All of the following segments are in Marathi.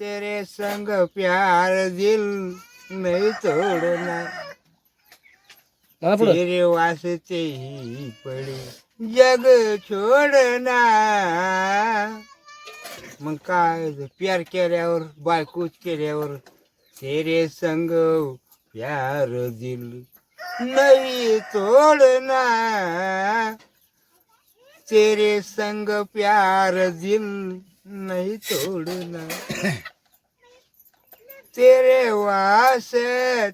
तेरे संग प्यार दिल नहीं तोड़ना। तेरे वास्ते ही पडे जग छोडना। मग काय प्यार केल्यावर बायकोच केल्यावर तेरे संग प्यार दिल नाही तोडना। तेरे संग प्यार दिल नहीं तोड़ना. तेरे वास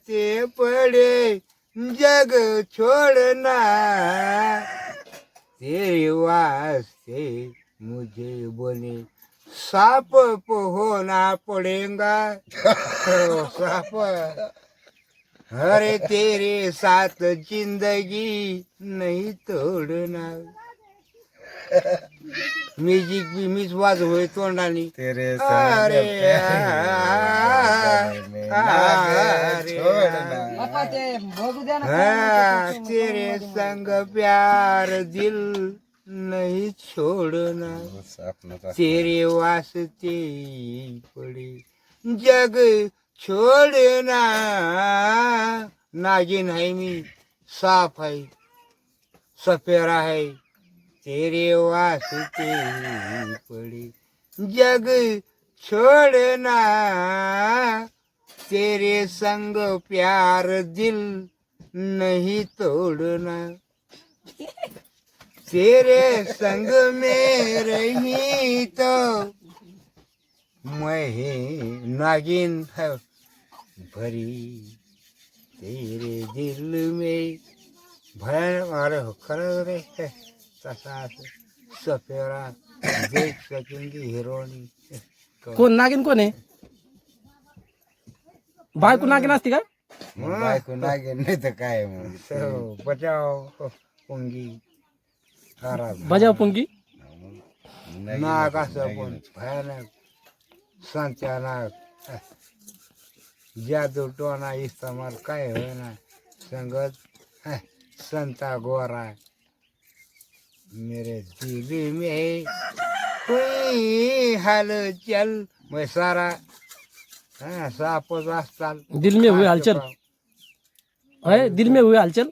ते पड़े जग छोड़ना. तेरे वास्ते मुझे बोले साप को होना पड़ेगा हो, साप. अरे तेरे साथ जिंदगी नहीं तोड़ना म्युझिक बी मीच वाजवय तोंडाने तेरे अरे हाँ, तेरे संग प्यार दिल नहीं छोड़ना तेरे वास्ते पड़े जग छोड़ना नागिन है मी साफ है सपेरा है तेरे वास्ते पड़े जग छोड़ना तेरे संग प्यार दिल नहीं तोड़ना तेरे संग में रही तो मैं नागिन है भरी तेरे दिल में भयान अरे हो खरं रे असं सफेरा देख सकेंगी हिरोनी। कोण नागिन कोण आहे? बायको नागिन असते का? बायको नागेन नाही तर काय मग? सो बचाव पुंगी. खराब. बजाव पुंगी? नाग असं भयानक संत्या नाग जादू टोना इस्तेमाल काय होईना? संगत संता गोरा. मेरे दिल में कोई हलचल मैं सारा हाँ, सापच असताल दिल में हुई हलचल है? दिल में हुई हलचल